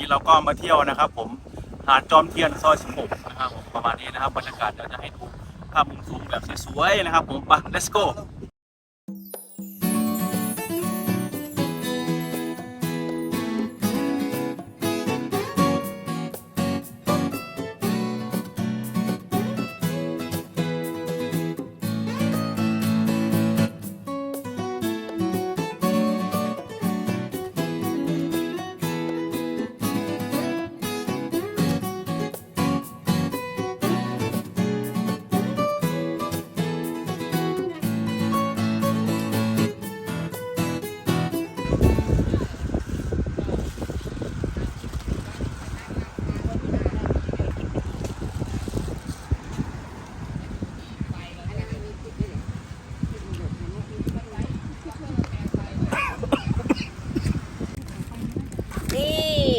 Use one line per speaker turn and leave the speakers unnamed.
นี้เราก็มาเที่ยวนะครับ ผมหาดจอมเทียนซอย 16 นะครับผมประมาณนี้นะครับบรรยากาศเดี๋ยวจะให้ดูภาพมุมสูงแบบสวยๆนะครับ ผมไป let's go